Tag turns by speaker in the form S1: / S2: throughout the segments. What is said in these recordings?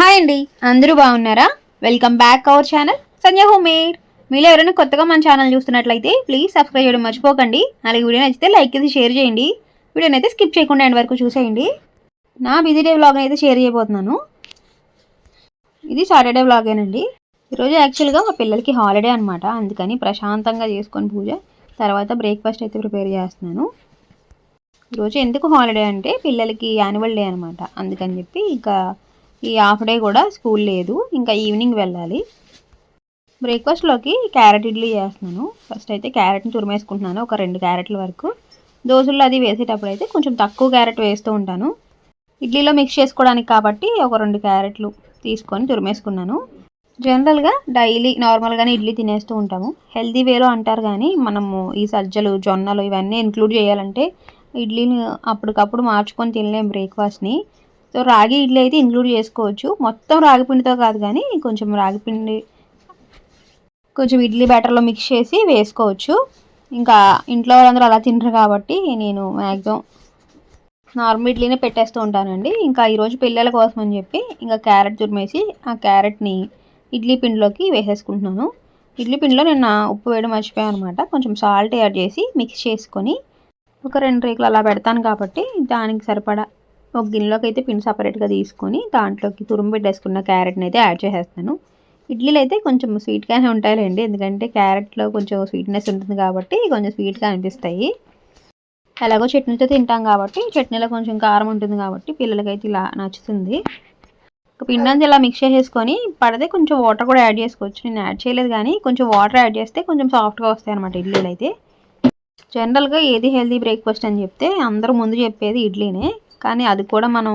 S1: Hi అండి అందరూ బాగున్నారా? Welcome back our channel Sanjay home made మీరు ఎవరైనా కొత్తగా మన ఛానల్ చూస్తున్నట్లయితే ప్లీజ్ సబ్స్క్రైబ్ చేయడం మర్చిపోకండి. అలాగే వీడియో నచ్చితే లైక్ చేసి షేర్ చేయండి. వీడియోని అయితే స్కిప్ చేయకుండా ఎండ్ వరకు చూసేయండి. నా బిజీ డే వ్లాగ్ అయితే షేర్ చేయబోతున్నాను. ఇది సాటర్డే వ్లాగేనండి ఈరోజు యాక్చువల్గా మా పిల్లలకి హాలిడే అనమాట అందుకని ప్రశాంతంగా చేసుకొని పూజ తర్వాత బ్రేక్ఫాస్ట్ అయితే ప్రిపేర్ చేస్తున్నాను. ఈరోజు ఎందుకు హాలిడే అంటే పిల్లలకి యాన్యువల్ డే అనమాట అందుకని చెప్పి ఇంకా ఈ హాఫ్ డే కూడా స్కూల్ లేదు. ఇంకా ఈవినింగ్ వెళ్ళాలి. బ్రేక్ఫాస్ట్లోకి క్యారెట్ ఇడ్లీ చేస్తున్నాను. ఫస్ట్ అయితే క్యారెట్ని తురిమేసుకుంటున్నాను ఒక రెండు క్యారెట్ల వరకు. దోశల్లో అది వేసేటప్పుడు అయితే కొంచెం తక్కువ క్యారెట్ వేస్తూ ఉంటాను. ఇడ్లీలో మిక్స్ చేసుకోవడానికి కాబట్టి ఒక రెండు క్యారెట్లు తీసుకొని తురిమేసుకున్నాను. జనరల్గా డైలీ నార్మల్గానే ఇడ్లీ తినేస్తూ ఉంటాము. హెల్తీ వేలో అంటారు కానీ మనము ఈ సజ్జలు జొన్నలు ఇవన్నీ ఇంక్లూడ్ చేయాలంటే ఇడ్లీని అప్పటికప్పుడు మార్చుకొని తినలేం బ్రేక్ఫాస్ట్ని. సో రాగి ఇడ్లీ అయితే ఇంక్లూడ్ చేసుకోవచ్చు. మొత్తం రాగి పిండితో కాదు కానీ కొంచెం రాగి పిండి కొంచెం ఇడ్లీ బ్యాటర్లో మిక్స్ చేసి వేసుకోవచ్చు. ఇంకా ఇంట్లో వాళ్ళందరూ అలా తింటారు కాబట్టి నేను మ్యాక్సిమం నార్మల్ ఇడ్లీనే పెట్టేస్తూ ఉంటానండి. ఇంకా ఈరోజు పిల్లల కోసం అని చెప్పి ఇంకా క్యారెట్ తురిమేసి ఆ క్యారెట్ని ఇడ్లీ పిండిలోకి వేసేసుకుంటున్నాను. ఇడ్లీ పిండిలో నేను ఉప్పు వేయడం మర్చిపోయాను అనమాట కొంచెం సాల్ట్ యాడ్ చేసి మిక్స్ చేసుకొని ఒక రెండు రేకులు అలా పెడతాను కాబట్టి దానికి సరిపడా ఒక గిన్నెలోకి అయితే పిండి సపరేట్గా తీసుకొని దాంట్లోకి తురుము పెట్టేసుకున్న క్యారెట్ని అయితే యాడ్ చేసేస్తాను. ఇడ్లీలు అయితే కొంచెం స్వీట్గానే ఉంటాయిలేండి. ఎందుకంటే క్యారెట్లో కొంచెం స్వీట్నెస్ ఉంటుంది కాబట్టి కొంచెం స్వీట్గా అనిపిస్తాయి. ఎలాగో చట్నీతో తింటాం కాబట్టి చట్నీలో కొంచెం కారం ఉంటుంది కాబట్టి పిల్లలకైతే ఇలా నచ్చుతుంది. పిండి ఇలా మిక్స్ చేసేసుకొని పడితే కొంచెం వాటర్ కూడా యాడ్ చేసుకోవచ్చు. నేను యాడ్ చేయలేదు కానీ కొంచెం వాటర్ యాడ్ చేస్తే కొంచెం సాఫ్ట్గా వస్తాయి అనమాట ఇడ్లీలు అయితే జనరల్గా ఏది హెల్తీ బ్రేక్ఫాస్ట్ అని చెప్తే అందరూ ముందు చెప్పేది ఇడ్లీనే. కానీ అది కూడా మనం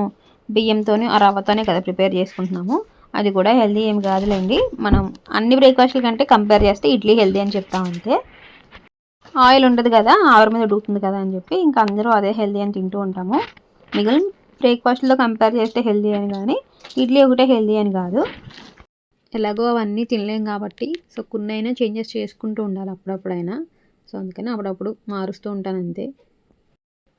S1: బియ్యంతోని ఆ రవ్వతోనే కదా ప్రిపేర్ చేసుకుంటున్నాము. అది కూడా హెల్దీ ఏమి కాదులేండి. మనం అన్ని బ్రేక్ఫాస్ట్ల కంటే కంపేర్ చేస్తే ఇడ్లీ హెల్దీ అని చెప్తాం అంతే ఆయిల్ ఉండదు కదా ఆవిరి మీద ఉడుకుతుంది కదా అని చెప్పి ఇంకా అందరూ అదే హెల్దీ అని తింటూ ఉంటాము. మిగిలిన బ్రేక్ఫాస్ట్లో కంపేర్ చేస్తే హెల్దీ అని కానీ ఇడ్లీ ఒకటే హెల్దీ అని కాదు. ఎలాగో అవన్నీ తినలేం కాబట్టి సో కొన్నైనా చేంజెస్ చేసుకుంటూ ఉండాలి అప్పుడప్పుడైనా. సో అందుకని అప్పుడప్పుడు మారుస్తూ ఉంటాను అంతే.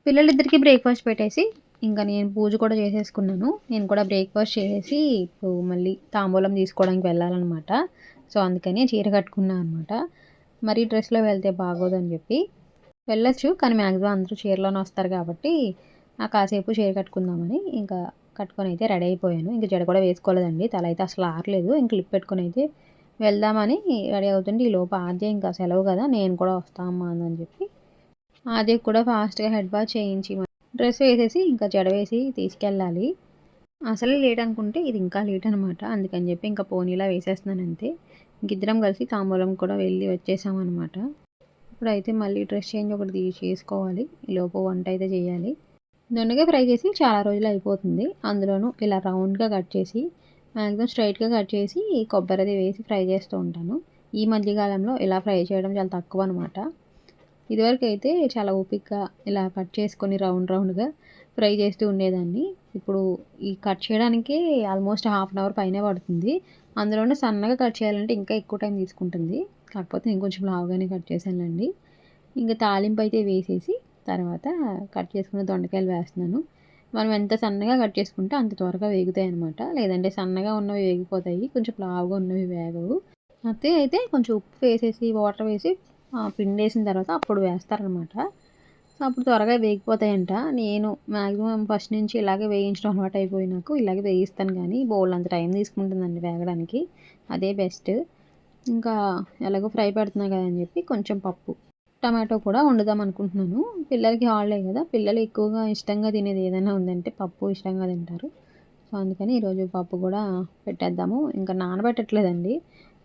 S1: పిల్లలిద్దరికీ బ్రేక్ఫాస్ట్ పెట్టేసి ఇంకా నేను పూజ కూడా చేసేసుకున్నాను. నేను కూడా బ్రేక్ఫాస్ట్ చేసేసి ఇప్పుడు మళ్ళీ తాంబూలం తీసుకోవడానికి వెళ్ళాలన్నమాట. సో అందుకని చీర కట్టుకున్నాను అనమాట మరి డ్రెస్లో వెళ్తే బాగోదని చెప్పి వెళ్ళొచ్చు. కానీ మ్యాక్సిమం అందరూ చీరలోనే వస్తారు కాబట్టి ఆ కాసేపు చీర కట్టుకుందామని ఇంకా కట్టుకొని అయితే రెడీ అయిపోయాను. ఇంకా జడ కూడా వేసుకోలేదండి. తల అయితే అసలు ఆరలేదు. ఇంక క్లిప్ పెట్టుకొని అయితే వెళ్దామని రెడీ అవుతుంటే ఈ లోపు ఆద్య ఇంకా సెలవు కదా నేను కూడా వస్తామా అని చెప్పి ఆద్య కూడా ఫాస్ట్గా హెడ్ బాత్ చేయించి డ్రెస్ వేసేసి ఇంకా జడ వేసి తీసుకెళ్ళాలి. అసలే లేట్ అనుకుంటే ఇది ఇంకా లేట్ అనమాట అందుకని చెప్పి ఇంకా పోనీలా వేసేస్తున్నాను అంతే. ఇంక ఇద్దరం కలిసి తాంబూలం కూడా వెళ్ళి వచ్చేసామన్నమాట ఇప్పుడైతే మళ్ళీ డ్రెస్ చేంజ్ ఒకటి చేసుకోవాలి. లోపు వంట అయితే చేయాలి. దొండగా ఫ్రై చేసి చాలా రోజులు అయిపోతుంది. అందులోనూ ఇలా రౌండ్గా కట్ చేసి మ్యాక్సిమం స్ట్రైట్గా కట్ చేసి కొబ్బరిది వేసి ఫ్రై చేస్తూ ఉంటాను. ఈ మధ్యకాలంలో ఇలా ఫ్రై చేయడం చాలా తక్కువ అనమాట ఇదివరకు అయితే చాలా ఓపిక్గా ఇలా కట్ చేసుకొని రౌండ్ రౌండ్గా ఫ్రై చేస్తూ ఉండేదాన్ని. ఇప్పుడు ఈ కట్ చేయడానికి ఆల్మోస్ట్ హాఫ్ అన్ అవర్ పైనే పడుతుంది. అందులోనే సన్నగా కట్ చేయాలంటే ఇంకా ఎక్కువ టైం తీసుకుంటుంది. కాకపోతే నేను కొంచెం లావుగానే కట్ చేశానండి ఇంకా తాలింపు అయితే వేసేసి తర్వాత కట్ చేసుకున్న దొండకాయలు వేస్తున్నాను. మనం ఎంత సన్నగా కట్ చేసుకుంటే అంత త్వరగా వేగుతాయి అనమాట లేదంటే సన్నగా ఉన్నవి వేగిపోతాయి కొంచెం లావుగా ఉన్నవి వేగవు. అయితే అయితే కొంచెం ఉప్పు వేసేసి వాటర్ వేసి పిండి వేసిన తర్వాత అప్పుడు వేస్తారనమాట. సో అప్పుడు త్వరగా వేగిపోతాయంట. నేను మ్యాక్సిమం ఫస్ట్ నుంచి ఇలాగే వేయించడం అలవాటు అయిపోయి నాకు ఇలాగే వేయిస్తాను కానీ బౌల్ అంత టైం తీసుకుంటుందండి వేగడానికి. అదే బెస్ట్. ఇంకా ఎలాగో ఫ్రై పెడుతున్నా కదా అని చెప్పి కొంచెం పప్పు. టమాటో కూడా వండుదాం అనుకుంటున్నాను. పిల్లలకి హాలిడే కదా పిల్లలు ఎక్కువగా ఇష్టంగా తినేది ఏదైనా ఉందంటే పప్పు ఇష్టంగా తింటారు. సో అందుకని ఈరోజు పప్పు కూడా పెట్టేద్దాము. ఇంకా నానబెట్టట్లేదండి.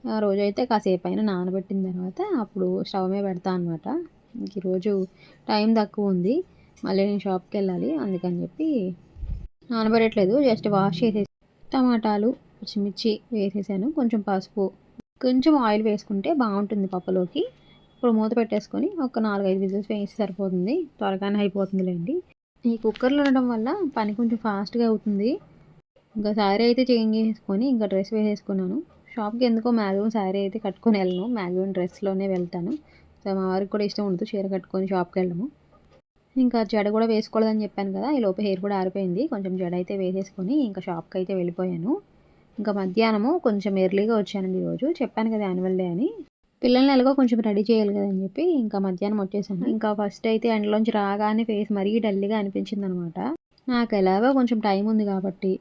S1: ఆ రోజు అయితే కాసేపు అయినా నానబెట్టిన తర్వాత అప్పుడు స్టవ్ మీద పెడతా అనమాట ఇంక ఈరోజు టైం తక్కువ ఉంది మళ్ళీ నేను షాప్కి వెళ్ళాలి అందుకని చెప్పి నానబెట్టట్లేదు. జస్ట్ వాష్ చేసేసి టమాటాలు పచ్చిమిర్చి వేసేసాను. కొంచెం పసుపు కొంచెం ఆయిల్ వేసుకుంటే బాగుంటుంది పప్పులోకి. ఇప్పుడు మూత పెట్టేసుకొని ఒక నాలుగైదు విజిల్స్ వేసి సరిపోతుంది. త్వరగానే అయిపోతుందిలేండి. ఈ కుక్కర్లో ఉండడం వల్ల పని కొంచెం ఫాస్ట్గా అవుతుంది. ఇంకా శారీ అయితే చేంజ్ చేసుకొని ఇంకా డ్రెస్ వేసేసుకున్నాను. షాప్కి ఎందుకో మ్యాగ్జిమం శారీ అయితే కట్టుకొని వెళ్ళను. మ్యాగ్జిమం డ్రెస్లోనే వెళ్తాను. సో మా వారికి కూడా ఇష్టం ఉండదు చీర కట్టుకొని షాప్కి వెళ్ళము ఇంకా జడ కూడా వేసుకోలేదని చెప్పాను కదా ఈ లోపు హెయిర్ కూడా ఆరిపోయింది. కొంచెం జడ అయితే వేసేసుకొని ఇంకా షాప్కి అయితే వెళ్ళిపోయాను. ఇంకా మధ్యాహ్నము కొంచెం ఎర్లీగా వచ్చానండి ఈరోజు చెప్పాను కదా యాన్యువల్ డే అని. పిల్లల్ని ఎలాగో కొంచెం రెడీ చేయాలి కదని చెప్పి ఇంకా మధ్యాహ్నం వచ్చేసాను. ఇంకా ఫస్ట్ అయితే ఎండలోంచి రాగానే ఫేస్ మరీ డల్గా అనిపించింది అనమాట నాకు ఎలాగో కొంచెం టైం ఉంది కాబట్టి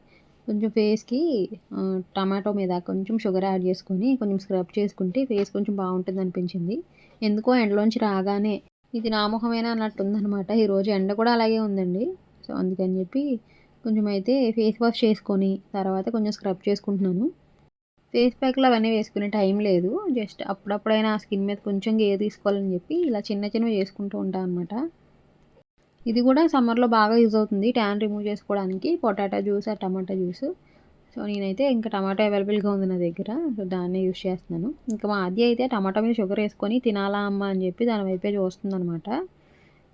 S1: కొంచెం ఫేస్కి టమాటో మీద కొంచెం షుగర్ యాడ్ చేసుకొని కొంచెం స్క్రబ్ చేసుకుంటే ఫేస్ కొంచెం బాగుంటుంది అనిపించింది ఎందుకో ఎండలోంచి రాగానే ఇది నా మొహమేనా అన్నట్టు ఉందనమాట ఈరోజు ఎండ కూడా అలాగే ఉందండి. సో అందుకని చెప్పి కొంచెం అయితే ఫేస్ వాష్ చేసుకొని తర్వాత కొంచెం స్క్రబ్ చేసుకుంటున్నాను. ఫేస్ ప్యాక్లు అవన్నీ వేసుకునే టైం లేదు. జస్ట్ అప్పుడప్పుడైనా స్కిన్ మీద కొంచెం గేర్ తీసుకోవాలని చెప్పి ఇలా చిన్న చిన్నవి చేసుకుంటూ ఉంటాను అనమాట ఇది కూడా సమ్మర్లో బాగా యూజ్ అవుతుంది. ట్యాన్ రిమూవ్ చేసుకోవడానికి పొటాటో జ్యూస్ ఆ టమాటా జ్యూస్. సో నేనైతే ఇంకా టమాటో అవైలబుల్గా ఉంది నా దగ్గర. సో దాన్నే యూస్ చేస్తున్నాను. ఇంకా మా అది అయితే టమాటా మీద షుగర్ వేసుకొని తినాలా అమ్మ అని చెప్పి దాని వైపే చూస్తుంది అనమాట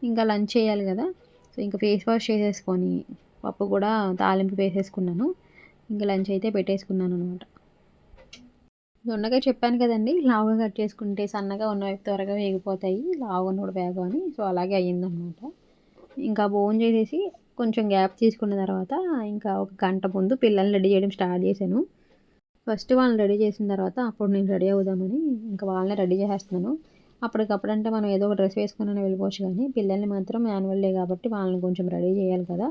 S1: ఇంకా లంచ్ చేయాలి కదా. సో ఇంకా ఫేస్ వాష్ చేసేసుకొని పప్పు కూడా తాలింపు వేసేసుకున్నాను. ఇంకా లంచ్ అయితే పెట్టేసుకున్నాను అనమాట దొండకాయ చెప్పాను కదండి లావుగా కట్ చేసుకుంటే సన్నగా ఉన్నవి త్వరగా వేగిపోతాయి. లావుగా కూడా వేగమని సో అలాగే అయ్యిందనమాట ఇంకా ఫోన్ చేసేసి కొంచెం గ్యాప్ తీసుకున్న తర్వాత ఇంకా ఒక గంట ముందు పిల్లల్ని రెడీ చేయడం స్టార్ట్ చేశాను. ఫస్ట్ వాళ్ళని రెడీ చేసిన తర్వాత అప్పుడు నేను రెడీ అవుదామని ఇంకా వాళ్ళని రెడీ చేసేస్తున్నాను. అప్పటికప్పుడు అంటే మనం ఏదో ఒక డ్రెస్ వేసుకుని వెళ్ళిపోవచ్చు కానీ పిల్లల్ని మాత్రం యాన్యువల్ డే కాబట్టి వాళ్ళని కొంచెం రెడీ చేయాలి కదా.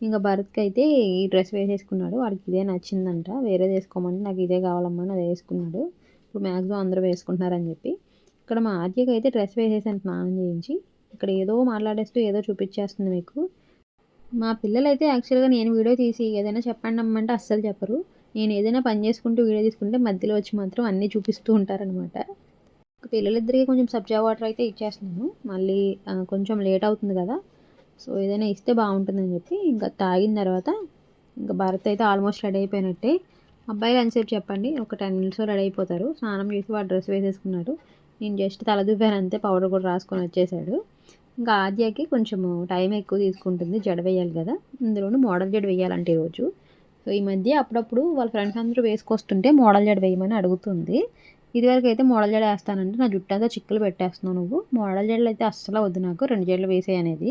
S1: ఇంకా భరత్కి అయితే ఈ డ్రెస్ వేసేసుకున్నాడు. వాడికి ఇదే నచ్చిందంట. వేరే వేసుకోమంటే నాకు ఇదే కావాలమ్మా అది వేసుకున్నాడు. ఇప్పుడు మ్యాక్సిమం అందరూ వేసుకుంటున్నారని చెప్పి. ఇక్కడ మా ఆర్యకి అయితే డ్రెస్ వేసేసాను స్నానం చేయించి ఇక్కడ ఏదో మాట్లాడేస్తూ ఏదో చూపించేస్తుంది మీకు. మా పిల్లలైతే యాక్చువల్గా నేను వీడియో తీసి ఏదైనా చెప్పండి అమ్మంటే అస్సలు చెప్పరు. నేను ఏదైనా పని చేసుకుంటూ వీడియో తీసుకుంటే మధ్యలో వచ్చి మాత్రం అన్నీ చూపిస్తూ ఉంటారనమాట పిల్లలిద్దరికి కొంచెం సబ్జా వాటర్ అయితే ఇచ్చేస్తున్నాను. మళ్ళీ కొంచెం లేట్ అవుతుంది కదా. సో ఏదైనా ఇస్తే బాగుంటుందని చెప్పి ఇంకా తాగిన తర్వాత ఇంకా భరత్ అయితే ఆల్మోస్ట్ రెడీ అయిపోయినట్టే. అబ్బాయిలు ఎంతసేపు చెప్పండి? ఒక టెన్ మినిట్స్లో రెడీ అయిపోతారు. స్నానం చేసి వాడు డ్రెస్ వేసేసుకున్నాడు. నేను జస్ట్ తల అంతే పౌడర్ కూడా రాసుకొని వచ్చేసాడు. ఇంకా ఆద్యకి కొంచెము టైం ఎక్కువ తీసుకుంటుంది జడ వేయాలి కదా. ఇందులోనూ మోడల్ జడ వేయాలంటే ఈరోజు సో ఈ మధ్య అప్పుడప్పుడు వాళ్ళ ఫ్రెండ్స్ అందరూ వేసుకొస్తుంటే మోడల్ జడ వేయమని అడుగుతుంది. ఇదివరకు అయితే మోడల్ జడ వేస్తానంటే నా జుట్టు అంతా చిక్కులు పెట్టేస్తున్నావు నువ్వు. మోడల్ జడలు అయితే అస్సలు వద్దు నాకు రెండు జడలు వేసేయి అనేది.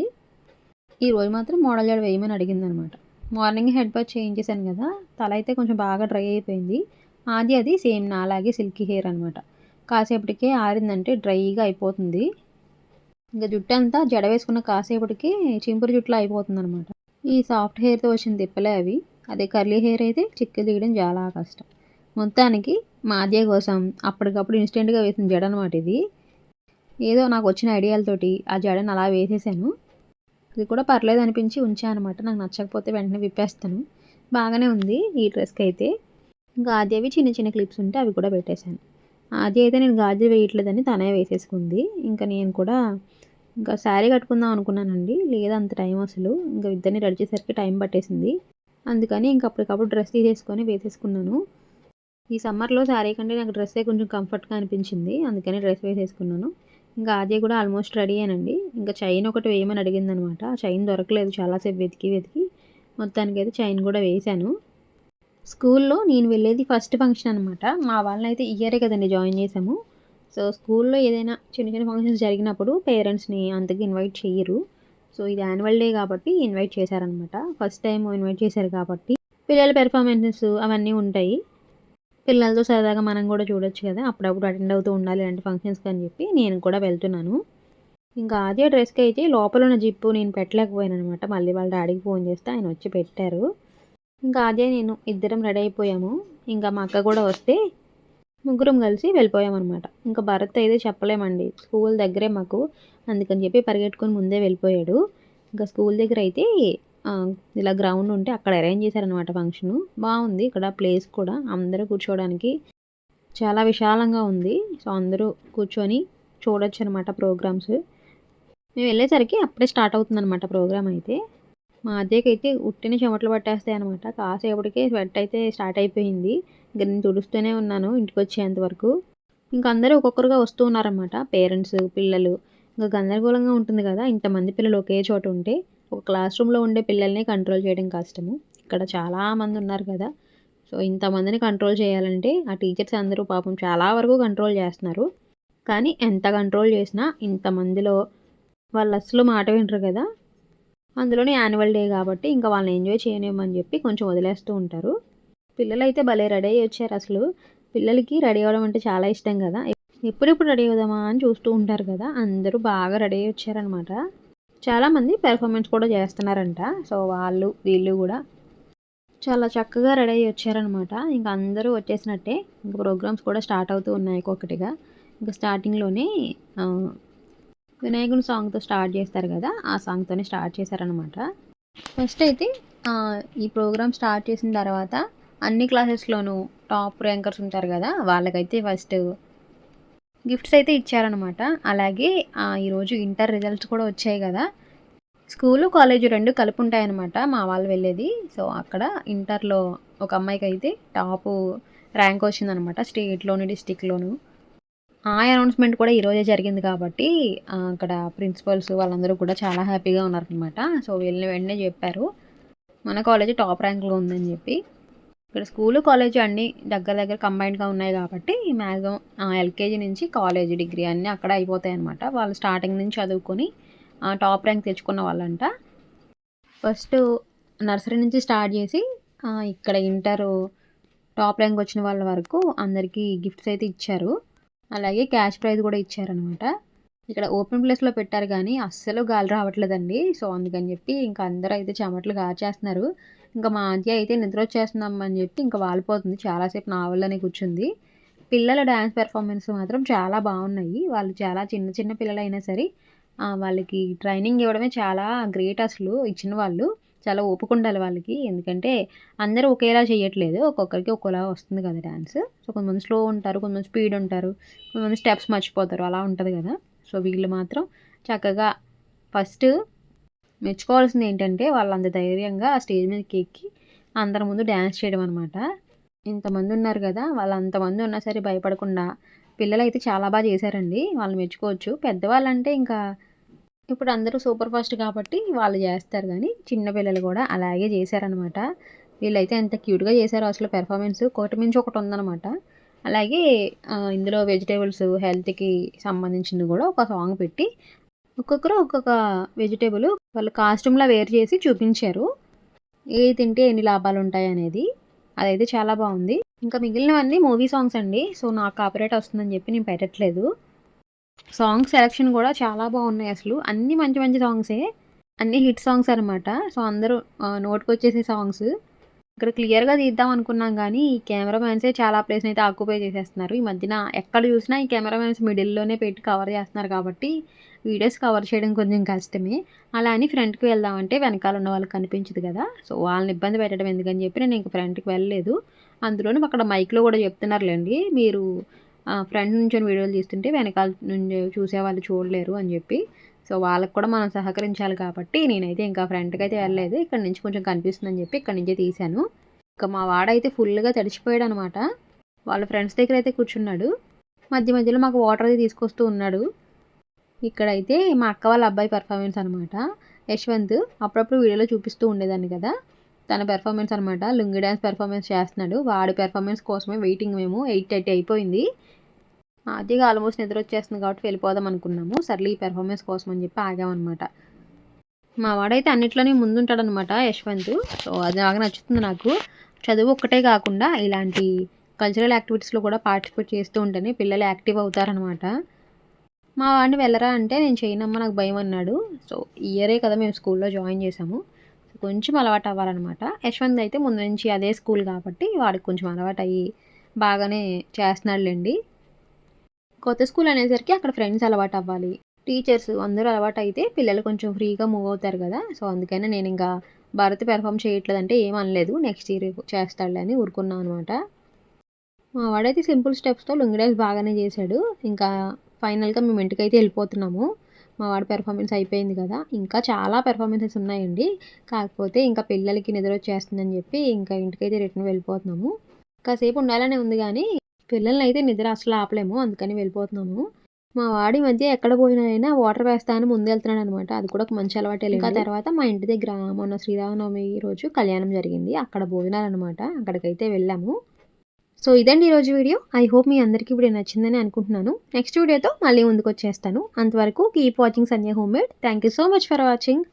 S1: ఈ రోజు మాత్రం మోడల్ జడ వేయమని అడిగిందనమాట. మార్నింగ్ హెడ్ బాత్ చేయించేసాను కదా తల అయితే కొంచెం బాగా డ్రై అయిపోయింది. ఆది అది సేమ్ నాలాగే సిల్కీ హెయిర్ అనమాట. కాసేపటికే ఆరిందంటే డ్రైగా అయిపోతుంది. ఇంకా జుట్టు అంతా జడ వేసుకున్న కాసేపటికి చింపురు జుట్టులో అయిపోతుంది అనమాట ఈ సాఫ్ట్ హెయిర్తో వచ్చిన తిప్పలే అవి. అదే కర్లీ హెయిర్ అయితే చిక్కు తీయడం చాలా కష్టం. మొత్తానికి మాధ్య కోసం అప్పటికప్పుడు ఇన్స్టెంట్గా వేసిన జడ అనమాట ఇది. ఏదో నాకు వచ్చిన ఐడియాలతోటి ఆ జడను అలా వేసేసాను. ఇది కూడా పర్లేదు అనిపించి ఉంచాను అనమాట నాకు నచ్చకపోతే వెంటనే విప్పేస్తాను. బాగానే ఉంది ఈ డ్రెస్కి అయితే ఇంకా ఆద్యవి చిన్న చిన్న క్లిప్స్ ఉంటే అవి కూడా పెట్టేశాను. అది అయితే నేను గాజు వేయట్లేదని తనే వేసేసుకుంది. ఇంకా నేను కూడా ఇంకా శారీ కట్టుకుందాం అనుకున్నానండి. లేదా అంత టైం అసలు. ఇంకా ఇద్దరిని రెడీ చేసరికి టైం పట్టేసింది. అందుకని ఇంక అప్పటికప్పుడు డ్రెస్ తీసేసుకొని వేసేసుకున్నాను. ఈ సమ్మర్లో శారీ కంటే నాకు డ్రెస్సే కొంచెం కంఫర్ట్గా అనిపించింది. అందుకని డ్రెస్ వేసేసుకున్నాను. ఇంకా అదే కూడా ఆల్మోస్ట్ రెడీ అయ్యానండి ఇంకా చైన్ ఒకటి వేయమని అడిగిందనమాట. ఆ చైన్ దొరకలేదు. చాలాసేపు వెతికి వెతికి. మొత్తానికి అయితే చైన్ కూడా వేసాను స్కూల్లో నేను వెళ్ళేది ఫస్ట్ ఫంక్షన్ అనమాట మా వాళ్ళని అయితే ఇయరే కదండి జాయిన్ చేసాము సో స్కూల్లో ఏదైనా చిన్న చిన్న ఫంక్షన్స్ జరిగినప్పుడు పేరెంట్స్ని అంతగా ఇన్వైట్ చేయరు సో ఇది యాన్యువల్ డే కాబట్టి ఇన్వైట్ చేశారనమాట ఫస్ట్ టైం ఇన్వైట్ చేశారు కాబట్టి పిల్లల పెర్ఫార్మెన్సెస్ అవన్నీ ఉంటాయి. పిల్లలతో సరదాగా మనం కూడా చూడొచ్చు కదా అప్పుడప్పుడు అటెండ్ అవుతూ ఉండాలి ఇలాంటి ఫంక్షన్స్కి అని చెప్పి నేను కూడా వెళ్తున్నాను. ఇంకా అదే డ్రెస్కి అయితే లోపల ఉన్న జిప్పు నేను పెట్టలేకపోయాను అనమాట మళ్ళీ వాళ్ళ డాడీకి ఫోన్ చేస్తే ఆయన వచ్చి పెట్టారు. ఇంకా అదే నేను ఇద్దరం రెడీ అయిపోయాము. ఇంకా మా అక్క కూడా వస్తే ముగ్గురం కలిసి వెళ్ళిపోయామన్నమాట. ఇంకా భరత్ అయితే చెప్పలేమండి. స్కూల్ దగ్గరే మాకు. అందుకని చెప్పి పరిగెట్టుకొని ముందే వెళ్ళిపోయాడు. ఇంకా స్కూల్ దగ్గర అయితే ఇలా గ్రౌండ్ ఉంటే అక్కడ అరేంజ్ చేశారనమాట ఫంక్షను. బాగుంది ఇక్కడ ప్లేస్ కూడా. అందరూ కూర్చోవడానికి చాలా విశాలంగా ఉంది. సో అందరూ కూర్చొని చూడొచ్చు అనమాట ప్రోగ్రామ్స్. మేము వెళ్ళేసరికి అప్పుడే స్టార్ట్ అవుతుంది అనమాట ప్రోగ్రామ్ అయితే. మా అద్దెకైతే ఉట్టిన చెమటలు పట్టేస్తాయి అనమాట కాసేపటికే స్వెట్ అయితే స్టార్ట్ అయిపోయింది. ఇంకా నేను తుడుస్తూనే ఉన్నాను ఇంటికి వచ్చేంత వరకు. ఇంకా అందరూ ఒక్కొక్కరుగా వస్తూ ఉన్నారనమాట పేరెంట్స్ పిల్లలు. ఇంకా గందరగోళంగా ఉంటుంది కదా ఇంతమంది పిల్లలు ఒకే చోట ఉంటే ఒక క్లాస్ రూమ్లో ఉండే పిల్లల్ని కంట్రోల్ చేయడం కష్టము. ఇక్కడ చాలామంది ఉన్నారు కదా. సో ఇంతమందిని కంట్రోల్ చేయాలంటే ఆ టీచర్స్ అందరూ పాపం చాలా వరకు కంట్రోల్ చేస్తున్నారు. కానీ ఎంత కంట్రోల్ చేసినా ఇంతమందిలో వాళ్ళు అసలు మాట వింటారు కదా. అందులోనే యాన్యువల్ డే కాబట్టి ఇంకా వాళ్ళని ఎంజాయ్ చేయనేమని చెప్పి కొంచెం వదిలేస్తూ ఉంటారు. పిల్లలు అయితే భలే రెడీ అయ్యి వచ్చారు అసలు. పిల్లలకి రెడీ అవ్వడం అంటే చాలా ఇష్టం కదా. ఎప్పుడెప్పుడు రెడీ అవుదామా అని చూస్తూ ఉంటారు కదా. అందరూ బాగా రెడీ అయ్యి వచ్చారనమాట చాలామంది పెర్ఫార్మెన్స్ కూడా చేస్తున్నారంట. సో వాళ్ళు వీళ్ళు కూడా చాలా చక్కగా రెడీ అయ్యి వచ్చారనమాట ఇంకా అందరూ వచ్చేసినట్టే. ఇంకా ప్రోగ్రామ్స్ కూడా స్టార్ట్ అవుతూ ఉన్నాయి ఒక్కొక్కటిగా. ఇంకా స్టార్టింగ్లోనే వినాయకుని సాంగ్తో స్టార్ట్ చేస్తారు కదా ఆ సాంగ్తోనే స్టార్ట్ చేశారనమాట ఫస్ట్ అయితే ఈ ప్రోగ్రామ్ స్టార్ట్ చేసిన తర్వాత అన్ని క్లాసెస్లోనూ టాప్ ర్యాంకర్స్ ఉంటారు కదా వాళ్ళకైతే ఫస్ట్ గిఫ్ట్స్ అయితే ఇచ్చారనమాట అలాగే ఈరోజు ఇంటర్ రిజల్ట్స్ కూడా వచ్చాయి కదా. స్కూలు కాలేజ్ రెండు కలిపి ఉంటాయన్నమాట మా వాళ్ళు వెళ్ళేది. సో అక్కడ ఇంటర్లో ఒక అమ్మాయికి అయితే టాప్ ర్యాంక్ వచ్చిందనమాట స్టేట్లోను డిస్టిక్లోను. ఆ అనౌన్స్మెంట్ కూడా ఈరోజే జరిగింది కాబట్టి అక్కడ ప్రిన్సిపల్స్ వాళ్ళందరూ కూడా చాలా హ్యాపీగా ఉన్నారనమాట సో వెళ్ళిన వెంటనే చెప్పారు. మన కాలేజ్ టాప్ ర్యాంక్లో ఉందని చెప్పి. ఇక్కడ స్కూల్ కాలేజ్ అన్నీ దగ్గర దగ్గర కంబైన్డ్గా ఉన్నాయి కాబట్టి మ్యాక్సిమం ఎల్కేజీ నుంచి కాలేజ్ డిగ్రీ అన్నీ అక్కడ అయిపోతాయి అనమాట వాళ్ళు స్టార్టింగ్ నుంచి చదువుకొని టాప్ ర్యాంక్ తెచ్చుకున్న వాళ్ళంట. ఫస్ట్ నర్సరీ నుంచి స్టార్ట్ చేసి ఇక్కడ ఇంటర్ టాప్ ర్యాంక్ వచ్చిన వాళ్ళ వరకు అందరికీ గిఫ్ట్స్ అయితే ఇచ్చారు. అలాగే క్యాష్ ప్రైజ్ కూడా ఇచ్చారనమాట. ఇక్కడ ఓపెన్ ప్లేస్లో పెట్టారు కానీ అస్సలు గాలి రావట్లేదండి. సో అందుకని చెప్పి ఇంకా అందరూ అయితే చెమట్లు గాచేస్తున్నారు ఇంకా మా ఆంటీ అయితే నిద్ర వచ్చేస్తున్నాం అని చెప్పి ఇంకా వాలిపోతుంది. చాలాసేపు నా వల్లనే కూర్చుంది. పిల్లల డ్యాన్స్ పెర్ఫార్మెన్స్ మాత్రం చాలా బాగున్నాయి. వాళ్ళు చాలా చిన్న చిన్న పిల్లలైనా సరే వాళ్ళకి ట్రైనింగ్ ఇవ్వడమే చాలా గ్రేట్ అసలు ఇచ్చిన వాళ్ళు. చాలా ఓపిక ఉండాలి వాళ్ళకి. ఎందుకంటే అందరూ ఒకేలా చేయట్లేదు ఒక్కొక్కరికి ఒక్కోలా వస్తుంది కదా డ్యాన్స్ సో కొంతమంది స్లో ఉంటారు కొంతమంది స్పీడ్ ఉంటారు కొంతమంది స్టెప్స్ మర్చిపోతారు. అలా ఉంటుంది కదా. సో వీళ్ళు మాత్రం చక్కగా ఫస్ట్ మెచ్చుకోవాల్సింది ఏంటంటే వాళ్ళు అంత ధైర్యంగా ఆ స్టేజ్ మీదకి ఎక్కి అందరి ముందు డ్యాన్స్ చేయడం అనమాట ఇంతమంది ఉన్నారు కదా. వాళ్ళు అంతమంది ఉన్నా సరే భయపడకుండా పిల్లలు అయితే చాలా బాగా చేశారండి. వాళ్ళు మెచ్చుకోవచ్చు. పెద్దవాళ్ళు అంటే ఇంకా ఇప్పుడు అందరూ సూపర్ ఫాస్ట్ కాబట్టి వాళ్ళు చేస్తారు కానీ చిన్నపిల్లలు కూడా అలాగే చేశారనమాట. వీళ్ళైతే ఎంత క్యూట్గా చేశారో అసలు పెర్ఫార్మెన్స్. ఒకటి మించి ఒకటి ఉందన్నమాట అలాగే ఇందులో వెజిటేబుల్స్ హెల్త్కి సంబంధించింది కూడా ఒక సాంగ్ పెట్టి ఒక్కొక్కరు ఒక్కొక్క వెజిటేబుల్ వాళ్ళు కాస్ట్యూమ్లా వేర్ చేసి చూపించారు. ఏది తింటే ఎన్ని లాభాలు ఉంటాయి అనేది అదైతే చాలా బాగుంది. ఇంకా మిగిలినవన్నీ మూవీ సాంగ్స్ అండి. సో నాకు కాపరేట్ వస్తుందని చెప్పి నేను పెట్టట్లేదు. సాంగ్ సెలెక్షన్ కూడా చాలా బాగున్నాయి అసలు. అన్ని మంచి మంచి సాంగ్సే. అన్ని హిట్ సాంగ్స్ అనమాట సో అందరూ నోట్కి వచ్చేసే సాంగ్స్. ఇక్కడ క్లియర్గా తీద్దాం అనుకున్నాం కానీ ఈ కెమెరామ్యాన్సే చాలా ప్లేస్ని అయితే ఆక్యుపై చేసేస్తున్నారు. ఈ మధ్యన ఎక్కడ చూసినా ఈ కెమెరామ్యాన్స్ మిడిల్లోనే పెట్టి కవర్ చేస్తున్నారు కాబట్టి వీడియోస్ కవర్ చేయడం కొంచెం కష్టమే. అలా అని ఫ్రంట్కి వెళ్దామంటే వెనకాల ఉన్న వాళ్ళకి కనిపించదు కదా. సో వాళ్ళని ఇబ్బంది పెట్టడం ఎందుకని చెప్పి నేను ఇంక ఫ్రంట్కి వెళ్ళలేదు. అందులోనూ అక్కడ మైక్లో కూడా చెప్తున్నారులేండి మీరు ఫ్రంట్ నుంచి వీడియోలు తీస్తుంటే వెనకాల నుంచి చూసే వాళ్ళు చూడలేరు అని చెప్పి. సో వాళ్ళకి కూడా మనం సహకరించాలి కాబట్టి నేనైతే ఇంకా ఫ్రంట్కి అయితే వెళ్ళలేదు. ఇక్కడ నుంచి కొంచెం కనిపిస్తుందని చెప్పి ఇక్కడ నుంచే తీశాను. ఇంకా మా వాడైతే ఫుల్గా తడిచిపోయాడు అనమాట వాళ్ళ ఫ్రెండ్స్ దగ్గర అయితే కూర్చున్నాడు. మధ్య మధ్యలో మాకు వాటర్ అయితే తీసుకొస్తూ ఉన్నాడు. ఇక్కడైతే మా అక్క వాళ్ళ అబ్బాయి పెర్ఫార్మెన్స్ అనమాట. యశ్వంత్ అప్పుడప్పుడు వీడియోలో చూపిస్తూ ఉండేదాన్ని కదా. తన పెర్ఫార్మెన్స్ అనమాట. లుంగి డ్యాన్స్ పెర్ఫార్మెన్స్ చేస్తున్నాడు. వాడి పెర్ఫార్మెన్స్ కోసమే వెయిటింగ్ మేము. ఎయిట్ థర్టీ అయిపోయింది. ఆదిగా ఆల్మోస్ట్ నిద్ర వచ్చేస్తుంది కాబట్టి వెళ్ళిపోదాం అనుకున్నాము. సర్లీ ఈ పెర్ఫార్మెన్స్ కోసం అని చెప్పి ఆగామన్నమాట మా వాడైతే అన్నిట్లోనే ముందుంటాడనమాట యశ్వంత్. సో అది బాగా నచ్చుతుంది నాకు. చదువు ఒక్కటే కాకుండా ఇలాంటి కల్చరల్ యాక్టివిటీస్లో కూడా పార్టిసిపేట్ చేస్తూ ఉంటేనే పిల్లలు యాక్టివ్ అవుతారనమాట మా వాడిని వెళ్ళరా అంటే నేను చేయనమ్మా నాకు భయం అన్నాడు. సో ఇయరే కదా మేము స్కూల్లో జాయిన్ చేసాము కొంచెం అలవాటు అవ్వాలన్నమాట. యశ్వంత్ అయితే ముందు నుంచి అదే స్కూల్ కాబట్టి వాడికి కొంచెం అలవాటు అయ్యి బాగానే చేస్తున్నాడులేండి. కొత్త స్కూల్ అనేసరికి అక్కడ ఫ్రెండ్స్ అలవాటు అవ్వాలి. టీచర్స్ అందరూ అలవాటు అయితే పిల్లలు కొంచెం ఫ్రీగా మూవ్ అవుతారు కదా. సో అందుకనే నేను ఇంకా భారత్ పెర్ఫామ్ చేయట్లేదు అంటే ఏం అనలేదు. నెక్స్ట్ ఇయర్ చేస్తాడులే అని ఊరుకున్నాను అనమాట మా వాడైతే సింపుల్ స్టెప్స్తో లుంగిడైస్ బాగానే చేశాడు. ఇంకా ఫైనల్గా మేము ఇంటికైతే వెళ్ళిపోతున్నాము. మా వాడి పెర్ఫార్మెన్స్ అయిపోయింది కదా. ఇంకా చాలా పెర్ఫార్మెన్సెస్ ఉన్నాయండి. కాకపోతే ఇంకా పిల్లలకి నిద్ర వచ్చేస్తుందని చెప్పి ఇంకా ఇంటికైతే రిటర్న్ వెళ్ళిపోతున్నాము. కాసేపు ఉండాలనే ఉంది కానీ పిల్లల్ని అయితే నిద్ర అసలు ఆపలేము. అందుకని వెళ్ళిపోతున్నాము. మా వాడి మధ్య ఎక్కడ పోయినా వాటర్ వేస్తా అని ముందు వెళ్తున్నాడు అనమాట అది కూడా ఒక మంచి అలవాటే ఇంకా తర్వాత మా ఇంటి దగ్గర మొన్న శ్రీరామనవమి రోజు కళ్యాణం జరిగింది. అక్కడ భోజనాలు అనమాట అక్కడికైతే వెళ్ళాము. సో ఇదండి ఈరోజు వీడియో. ఐ హోప్ మీ అందరికీ ఇప్పుడు నచ్చిందని అనుకుంటున్నాను. నెక్స్ట్ వీడియోతో మళ్ళీ ముందుకు వచ్చేస్తాను అంతవరకు keep watching Sanjay home made thank you so much for watching.